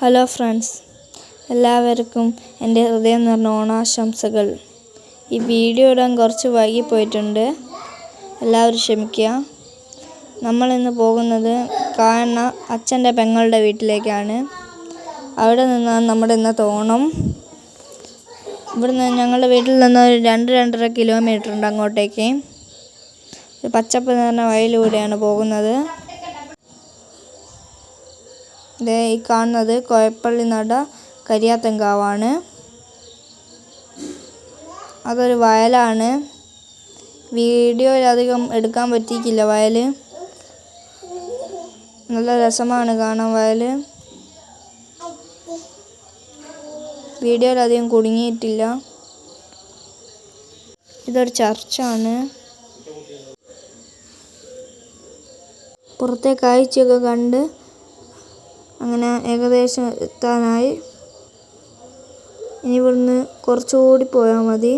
Hello friends എല്ലാവർക്കും എന്റെ ഹൃദയം നിറഞ്ഞ ഓണാശംസകൾ. ഈ വീഡിയോ ഇടാൻ കുറച്ച് വൈകിപ്പോയിട്ടുണ്ട് എല്ലാവരും ക്ഷമിക്കുക. നമ്മളിന്ന് പോകുന്നത് കാണുന്ന അച്ഛന്റെ പെങ്ങളുടെ വീട്ടിലേക്കാണ്. അവിടെ നിന്നാണ് നമ്മുടെ ഇന്നത്തെ ഓണം. ഇവിടുന്ന് ഞങ്ങളുടെ വീട്ടിൽ നിന്ന് ഒരു രണ്ട് രണ്ടര കിലോമീറ്റർ ഉണ്ട് അങ്ങോട്ടേക്ക്. ഒരു പച്ചപ്പ് നിറഞ്ഞ വയലൂടെയാണ് പോകുന്നത്. ഈ കാണുന്നത് കോയപ്പള്ളി നട കരിയാത്തങ്കാവാണ്. അതൊരു വയലാണ്. വീഡിയോയിലധികം എടുക്കാൻ പറ്റിയിട്ടില്ല വയൽ നല്ല രസമാണ് കാണാൻ വയൽ വീഡിയോയിലധികം കുടുങ്ങിയിട്ടില്ല. ഇതൊരു ചർച്ചാണ്. പുറത്തെ കാഴ്ചയൊക്കെ കണ്ട് അങ്ങനെ ഏകദേശം എത്താനായി. ഇനി ഇവിടുന്ന് കുറച്ചുകൂടി പോയാൽ മതി.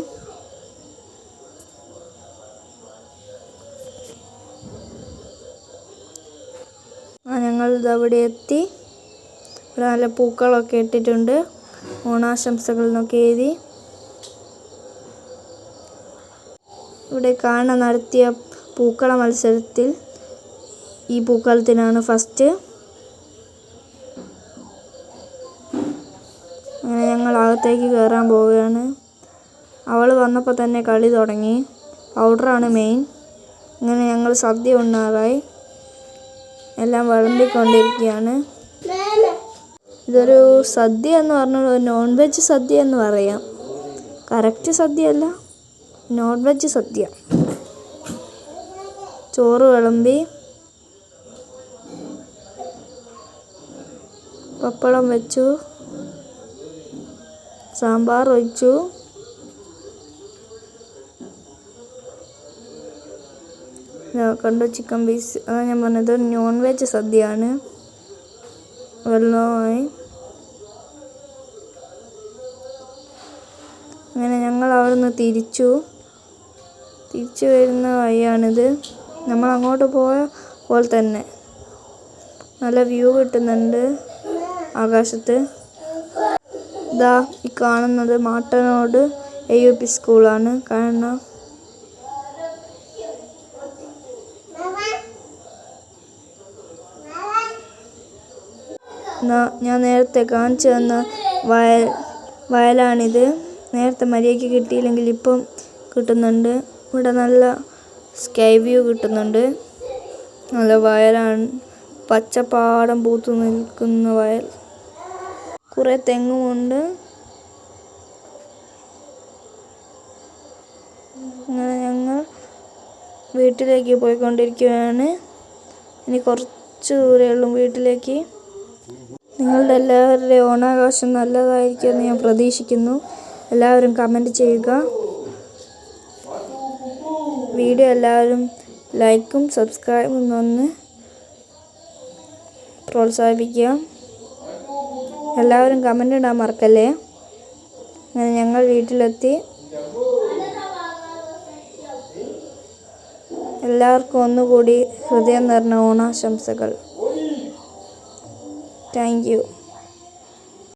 ഞങ്ങൾ ഇതവിടെ എത്തി. ഇവിടെ നല്ല പൂക്കളൊക്കെ ഇട്ടിട്ടുണ്ട്. ഓണാശംസകൾ എന്നൊക്കെ എഴുതി. ഇവിടെ കാണ നടത്തിയ പൂക്കള മത്സരത്തിൽ ഈ പൂക്കളത്തിനാണ് ഫസ്റ്റ് അങ്ങനെ ഞങ്ങൾ അകത്തേക്ക് കയറാൻ പോവുകയാണ്. അവൾ വന്നപ്പോൾ തന്നെ കളി തുടങ്ങി. പൗഡറാണ് മെയിൻ അങ്ങനെ ഞങ്ങൾ സദ്യ ഉണ്ണാറായി. എല്ലാം വിളമ്പിക്കൊണ്ടിരിക്കുകയാണ്. ഇതൊരു സദ്യ എന്ന് പറഞ്ഞാൽ ഒരു നോൺ വെജ് സദ്യ എന്ന് പറയാം. കറക്റ്റ് സദ്യ അല്ല നോൺ വെജ് സദ്യ. ചോറ് വിളമ്പി പപ്പടം വെച്ചു. സാമ്പാർ ഒഴിച്ചു. കണ്ടു ചിക്കൻ പീസ് ഞാൻ പറഞ്ഞത് നോൺ വെജ് സദ്യയാണ്. വെള്ളമായി അങ്ങനെ ഞങ്ങൾ അവിടെ നിന്ന് തിരിച്ചു. തിരിച്ചു വരുന്ന വഴിയാണിത്. നമ്മൾ അങ്ങോട്ട് പോയ പോലെ തന്നെ. നല്ല വ്യൂ കിട്ടുന്നുണ്ട് ആകാശത്ത്. ഇതാ ഈ കാണുന്നത് മാട്ടനോട് എ യു പി സ്കൂളാണ് കാരണം ഞാൻ നേരത്തെ കാണിച്ചു തന്ന വയൽ വയലാണിത്. നേരത്തെ മര്യാദയ്ക്ക് കിട്ടിയില്ലെങ്കിൽ ഇപ്പം കിട്ടുന്നുണ്ട്. ഇവിടെ നല്ല സ്കൈ വ്യൂ കിട്ടുന്നുണ്ട്. നല്ല വയലാണ്. പച്ചപ്പാടം പൂത്തു നിൽക്കുന്ന വയൽ. കുറേ തെങ്ങുമുണ്ട് അങ്ങനെ ഞങ്ങൾ വീട്ടിലേക്ക് പോയിക്കൊണ്ടിരിക്കുകയാണ്. ഇനി കുറച്ച് ഉള്ളൂ വീട്ടിലേക്ക്. നിങ്ങളുടെ എല്ലാവരുടെയും ഓണാഘോഷം നല്ലതായിരിക്കുമെന്ന് ഞാൻ പ്രതീക്ഷിക്കുന്നു. എല്ലാവരും കമന്റ് ചെയ്യുക. വീഡിയോ എല്ലാവരും ലൈക്കും സബ്സ്ക്രൈബും ഒന്ന് പ്രോത്സാഹിപ്പിക്കുക. എല്ലാവരും കമന്റ് ഇടാൻ മറക്കല്ലേ? അങ്ങനെ ഞങ്ങൾ വീട്ടിലെത്തി. എല്ലാവർക്കും ഒന്നുകൂടി ഹൃദയം നിറഞ്ഞ ഓണാശംസകൾ. Thank you